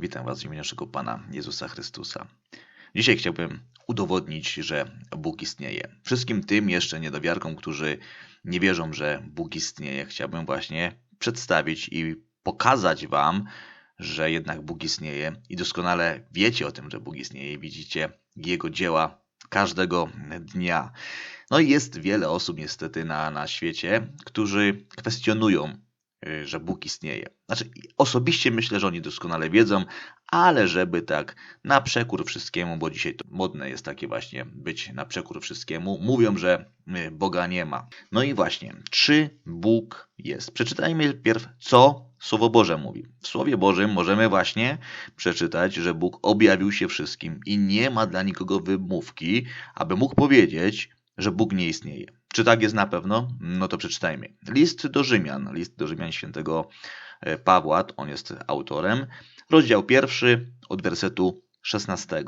Witam Was w imieniu naszego Pana Jezusa Chrystusa. Dzisiaj chciałbym udowodnić, że Bóg istnieje. Wszystkim tym jeszcze niedowiarkom, którzy nie wierzą, że Bóg istnieje, chciałbym właśnie przedstawić i pokazać Wam, że jednak Bóg istnieje i doskonale wiecie o tym, że Bóg istnieje widzicie Jego dzieła każdego dnia. No i jest wiele osób niestety na, na świecie, którzy kwestionują że Bóg istnieje. Znaczy, osobiście myślę, że oni doskonale wiedzą, ale żeby tak na przekór wszystkiemu, bo dzisiaj to modne jest takie właśnie być na przekór wszystkiemu, mówią, że y, Boga nie ma. No i właśnie, czy Bóg jest? Przeczytajmy pierw, co Słowo Boże mówi. W Słowie Bożym możemy właśnie przeczytać, że Bóg objawił się wszystkim i nie ma dla nikogo wymówki, aby mógł powiedzieć, że Bóg nie istnieje. Czy tak jest na pewno? No to przeczytajmy. List do Rzymian, list do Rzymian świętego e, Pawła, on jest autorem, rozdział pierwszy od wersetu 16.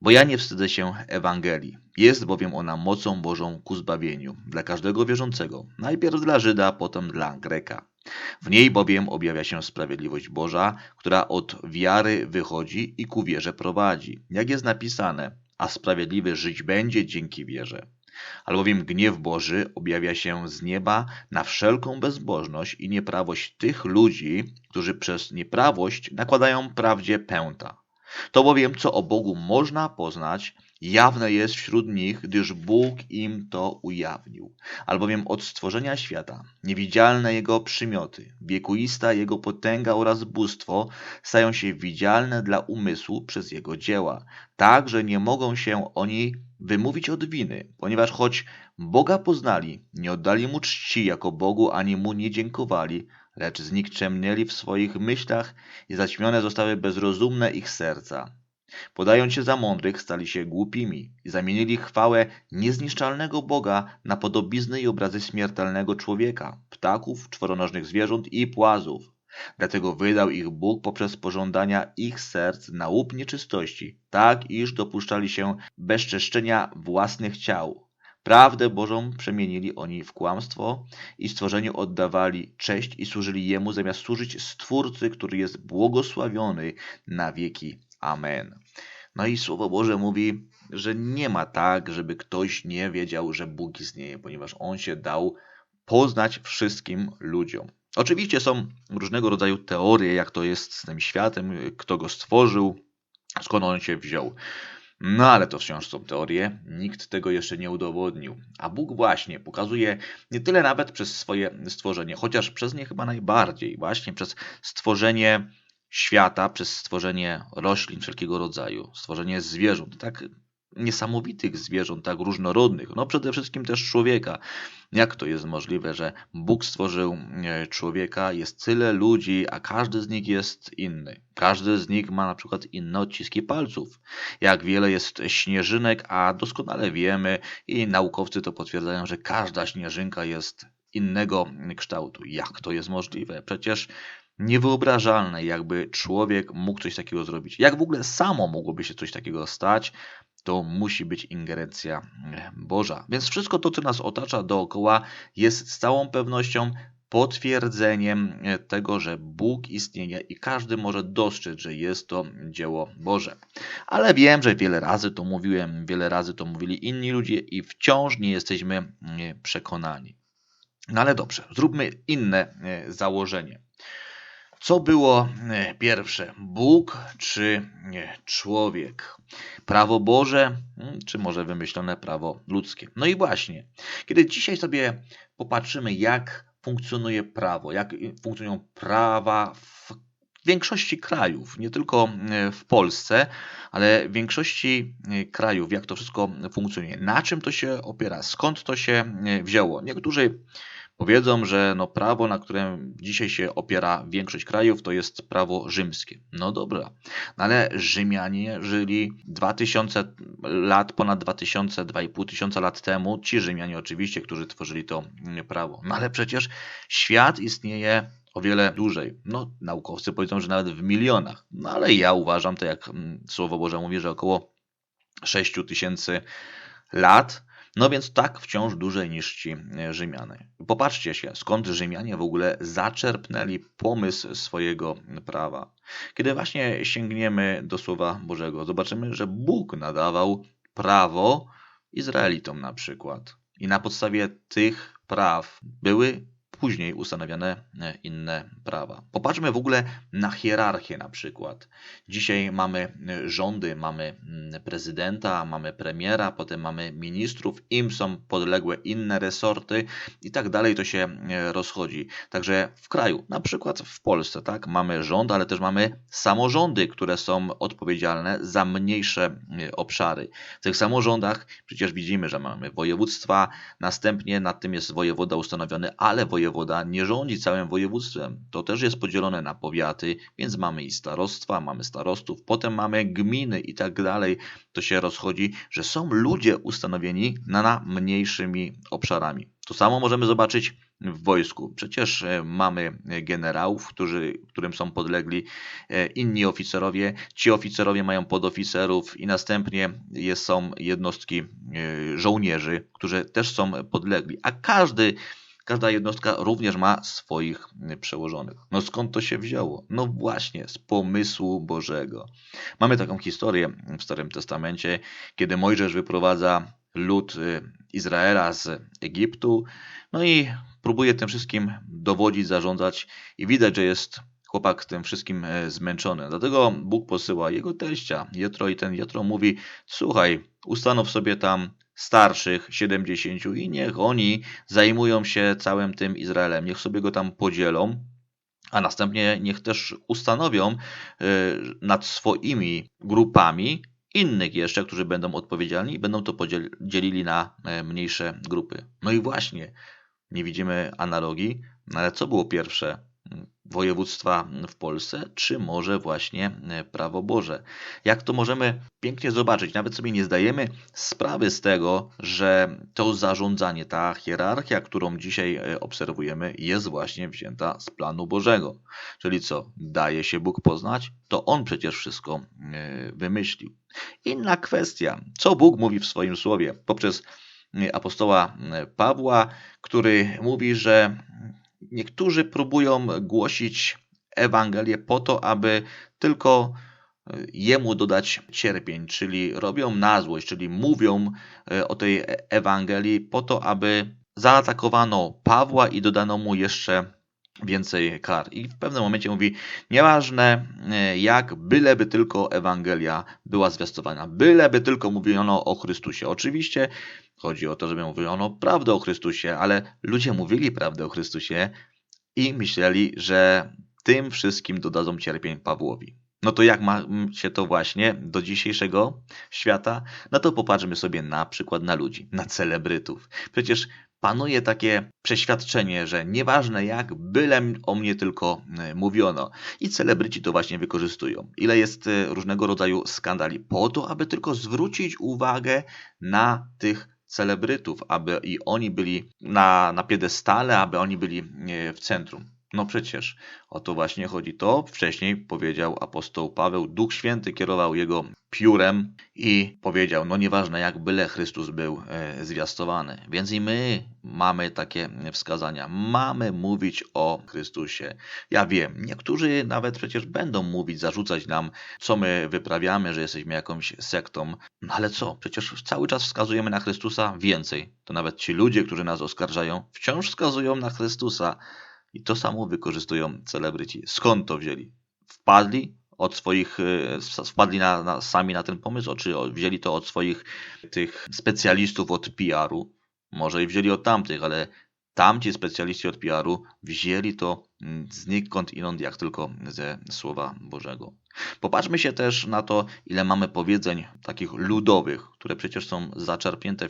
Bo ja nie wstydzę się Ewangelii. Jest bowiem ona mocą Bożą ku zbawieniu dla każdego wierzącego, najpierw dla Żyda, potem dla Greka. W niej bowiem objawia się sprawiedliwość Boża, która od wiary wychodzi i ku wierze prowadzi. Jak jest napisane, a sprawiedliwy żyć będzie dzięki wierze. Albowiem gniew Boży objawia się z nieba na wszelką bezbożność i nieprawość tych ludzi, którzy przez nieprawość nakładają prawdzie pęta. To bowiem, co o Bogu można poznać, jawne jest wśród nich, gdyż Bóg im to ujawnił. Albowiem od stworzenia świata, niewidzialne Jego przymioty, wiekuista Jego potęga oraz bóstwo stają się widzialne dla umysłu przez Jego dzieła, tak, że nie mogą się oni wymówić od winy, ponieważ choć Boga poznali, nie oddali Mu czci jako Bogu, ani Mu nie dziękowali, lecz znikczemnieli w swoich myślach i zaćmione zostały bezrozumne ich serca. Podając się za mądrych, stali się głupimi i zamienili chwałę niezniszczalnego Boga na podobizny i obrazy śmiertelnego człowieka, ptaków, czworonożnych zwierząt i płazów. Dlatego wydał ich Bóg poprzez pożądania ich serc na łup nieczystości, tak iż dopuszczali się bezczeszczenia własnych ciał. Prawdę Bożą przemienili oni w kłamstwo i stworzeniu oddawali cześć i służyli Jemu zamiast służyć Stwórcy, który jest błogosławiony na wieki. Amen. No i Słowo Boże mówi, że nie ma tak, żeby ktoś nie wiedział, że Bóg istnieje, ponieważ On się dał poznać wszystkim ludziom. Oczywiście są różnego rodzaju teorie, jak to jest z tym światem, kto go stworzył, skąd on się wziął. No ale to wciąż są teorie, nikt tego jeszcze nie udowodnił. A Bóg właśnie pokazuje nie tyle nawet przez swoje stworzenie, chociaż przez nie chyba najbardziej, właśnie przez stworzenie świata, przez stworzenie roślin wszelkiego rodzaju, stworzenie zwierząt. Tak niesamowitych zwierząt, tak różnorodnych, no przede wszystkim też człowieka. Jak to jest możliwe, że Bóg stworzył e, człowieka, jest tyle ludzi, a każdy z nich jest inny. Każdy z nich ma na przykład inne odciski palców. Jak wiele jest śnieżynek, a doskonale wiemy i naukowcy to potwierdzają, że każda śnieżynka jest innego kształtu. Jak to jest możliwe? Przecież niewyobrażalne, jakby człowiek mógł coś takiego zrobić. Jak w ogóle samo mogłoby się coś takiego stać, to musi być ingerencja e, Boża. Więc wszystko to, co nas otacza dookoła, jest z całą pewnością potwierdzeniem e, tego, że Bóg istnieje i każdy może dostrzec, że jest to dzieło Boże. Ale wiem, że wiele razy to mówiłem, wiele razy to mówili inni ludzie i wciąż nie jesteśmy e, przekonani. No ale dobrze, zróbmy inne założenie. Co było e, pierwsze, Bóg czy człowiek? Prawo Boże, hmm, czy może wymyślone prawo ludzkie? No i właśnie, kiedy dzisiaj sobie popatrzymy, jak funkcjonuje prawo, jak funkcjonują prawa w większości krajów, nie tylko e, w Polsce, ale w większości e, krajów, jak to wszystko funkcjonuje, na czym to się opiera, skąd to się wzięło. Niektórzy Powiedzą, że no prawo, na którym dzisiaj się opiera większość krajów, to jest prawo rzymskie. No dobra, no ale Rzymianie żyli 2000 lat, ponad 2000, 2,5 tysiąca lat temu. Ci Rzymianie oczywiście, którzy tworzyli to prawo. No ale przecież świat istnieje o wiele dłużej. No, naukowcy powiedzą, że nawet w milionach. No ale ja uważam, to jak mm, Słowo Boże mówi, że około 6 tysięcy lat. No więc tak wciąż dłużej niż ci e, Rzymianie. Popatrzcie się, skąd Rzymianie w ogóle zaczerpnęli pomysł swojego prawa. Kiedy właśnie sięgniemy do Słowa Bożego, zobaczymy, że Bóg nadawał prawo Izraelitom na przykład. I na podstawie tych praw były później ustanawiane e, inne prawa. Popatrzmy w ogóle na hierarchię na przykład. Dzisiaj mamy e, rządy, mamy mm, prezydenta, mamy premiera, potem mamy ministrów, im są podległe inne resorty i tak dalej to się e, rozchodzi. Także w kraju, na przykład w Polsce, tak, mamy rząd, ale też mamy samorządy, które są odpowiedzialne za mniejsze obszary. W tych samorządach przecież widzimy, że mamy województwa, następnie nad tym jest wojewoda ustanowiony, ale wojewoda wojewoda nie rządzi całym województwem. To też jest podzielone na powiaty, więc mamy i starostwa, mamy starostów, potem mamy gminy i tak dalej. To się rozchodzi, że są ludzie ustanowieni na, na mniejszymi obszarami. To samo możemy zobaczyć w wojsku. Przecież e, mamy generałów, którzy, którym są podlegli e, inni oficerowie. Ci oficerowie mają podoficerów i następnie są jednostki e, żołnierzy, którzy też są podlegli. A każdy Każda jednostka również ma swoich przełożonych. No skąd to się wzięło? No właśnie, z pomysłu Bożego. Mamy taką historię w Starym Testamencie, kiedy Mojżesz wyprowadza lud y, Izraela z Egiptu, no i próbuje tym wszystkim dowodzić, zarządzać i widać, że jest chłopak tym wszystkim zmęczony. Dlatego Bóg posyła jego teścia, Jetro i ten Jetro mówi, słuchaj, ustanów sobie tam starszych, 70 i niech oni zajmują się całym tym Izraelem, niech sobie go tam podzielą, a następnie niech też ustanowią y, nad swoimi grupami innych jeszcze, którzy będą odpowiedzialni i będą to podzielili na e, mniejsze grupy. No i właśnie, nie widzimy analogii, no ale co było pierwsze? Województwa w Polsce, czy może właśnie e, prawo Boże. Jak to możemy pięknie zobaczyć, nawet sobie nie zdajemy sprawy z tego, że to zarządzanie, ta hierarchia, którą dzisiaj e, obserwujemy, jest właśnie wzięta z planu Bożego. Czyli co, daje się Bóg poznać? To On przecież wszystko e, wymyślił. Inna kwestia, co Bóg mówi w swoim słowie poprzez apostoła Pawła, który mówi, że Niektórzy próbują głosić Ewangelię po to, aby tylko e, jemu dodać cierpień, czyli robią na złość, czyli mówią e, o tej Ewangelii po to, aby zaatakowano Pawła i dodano mu jeszcze więcej kar. I w pewnym momencie mówi, nieważne e, jak, byleby tylko Ewangelia była zwiastowana, byleby tylko mówiono o Chrystusie. Oczywiście chodzi o to, żeby mówiono prawdę o Chrystusie, ale ludzie mówili prawdę o Chrystusie i myśleli, że tym wszystkim dodadzą cierpień Pawłowi. No to jak ma się to właśnie do dzisiejszego świata? No to popatrzmy sobie na przykład na ludzi, na celebrytów. Przecież panuje takie przeświadczenie, że nieważne jak, byle o mnie tylko e, mówiono. I celebryci to właśnie wykorzystują. Ile jest e, różnego rodzaju skandali po to, aby tylko zwrócić uwagę na tych celebrytów, aby i oni byli na, na piedestale, aby oni byli e, w centrum. No przecież o to właśnie chodzi. To wcześniej powiedział apostoł Paweł. Duch Święty kierował jego piórem i powiedział: No nieważne, jak byle Chrystus był e, zwiastowany. Więc i my mamy takie wskazania. Mamy mówić o Chrystusie. Ja wiem, niektórzy nawet przecież będą mówić, zarzucać nam, co my wyprawiamy, że jesteśmy jakąś sektą. No ale co? Przecież cały czas wskazujemy na Chrystusa więcej. To nawet ci ludzie, którzy nas oskarżają, wciąż wskazują na Chrystusa. I to samo wykorzystują celebryci. Skąd to wzięli? Wpadli od swoich, wpadli na, na, sami na ten pomysł, czy wzięli to od swoich tych specjalistów od PR-u? Może i wzięli od tamtych, ale tamci specjaliści od PR-u wzięli to mm, znikąd inąd, jak tylko ze Słowa Bożego. Popatrzmy się też na to, ile mamy powiedzeń takich ludowych, które przecież są zaczerpnięte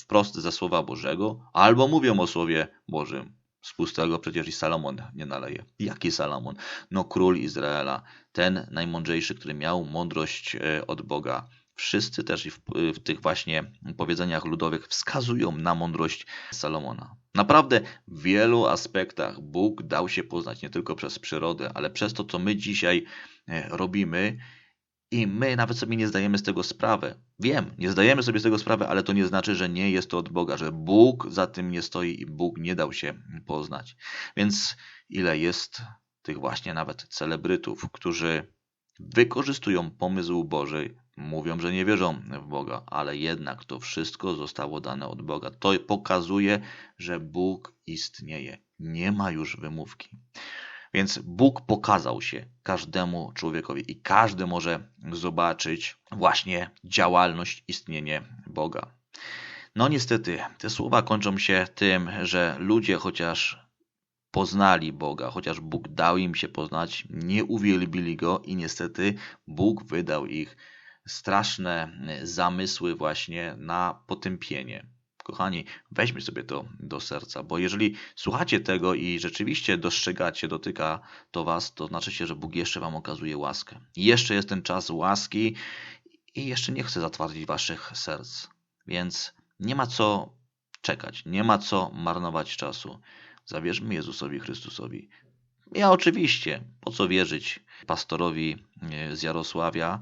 wprost ze Słowa Bożego, albo mówią o Słowie Bożym. Z pustego przecież i Salomon nie naleje. Jaki Salomon? No król Izraela, ten najmądrzejszy, który miał mądrość e, od Boga. Wszyscy też w, w tych właśnie powiedzeniach ludowych wskazują na mądrość Salomona. Naprawdę w wielu aspektach Bóg dał się poznać nie tylko przez przyrodę, ale przez to, co my dzisiaj e, robimy I my nawet sobie nie zdajemy z tego sprawy. Wiem, nie zdajemy sobie z tego sprawy, ale to nie znaczy, że nie jest to od Boga, że Bóg za tym nie stoi i Bóg nie dał się poznać. Więc ile jest tych właśnie nawet celebrytów, którzy wykorzystują pomysł Boży, mówią, że nie wierzą w Boga, ale jednak to wszystko zostało dane od Boga. To pokazuje, że Bóg istnieje. Nie ma już wymówki. Więc Bóg pokazał się każdemu człowiekowi i każdy może zobaczyć właśnie działalność, istnienie Boga. No niestety, te słowa kończą się tym, że ludzie chociaż poznali Boga, chociaż Bóg dał im się poznać, nie uwielbili Go i niestety Bóg wydał ich straszne zamysły właśnie na potępienie. Kochani, weźmy sobie to do serca, bo jeżeli słuchacie tego i rzeczywiście dostrzegacie, dotyka to was, to znaczy się, że Bóg jeszcze wam okazuje łaskę. Jeszcze jest ten czas łaski i jeszcze nie chce zatwardzić waszych serc. Więc nie ma co czekać, nie ma co marnować czasu. Zawierzmy Jezusowi Chrystusowi. Ja oczywiście, po co wierzyć pastorowi z Jarosławia,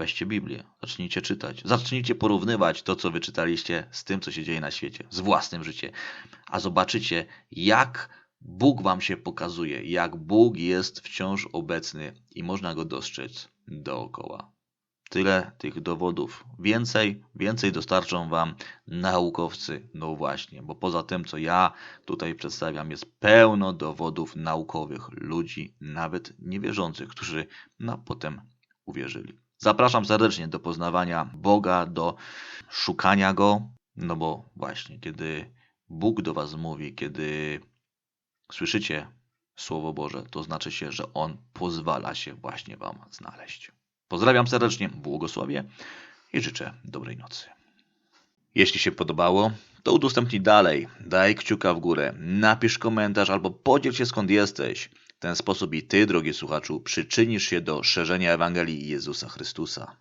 Weźcie Biblię, zacznijcie czytać, zacznijcie porównywać to, co wyczytaliście z tym, co się dzieje na świecie, z własnym życiem, a zobaczycie, jak Bóg wam się pokazuje, jak Bóg jest wciąż obecny i można go dostrzec dookoła. Tyle tych dowodów. Więcej, więcej dostarczą wam naukowcy. No właśnie, bo poza tym, co ja tutaj przedstawiam, jest pełno dowodów naukowych ludzi, nawet niewierzących, którzy no, potem uwierzyli. Zapraszam serdecznie do poznawania Boga, do szukania Go, no bo właśnie, kiedy Bóg do Was mówi, kiedy słyszycie Słowo Boże, to znaczy się, że On pozwala się właśnie Wam znaleźć. Pozdrawiam serdecznie, błogosławię i życzę dobrej nocy. Jeśli się podobało, to udostępnij dalej, daj kciuka w górę, napisz komentarz albo podziel się skąd jesteś. Ten sposób i Ty, drogi słuchaczu, przyczynisz się do szerzenia Ewangelii Jezusa Chrystusa.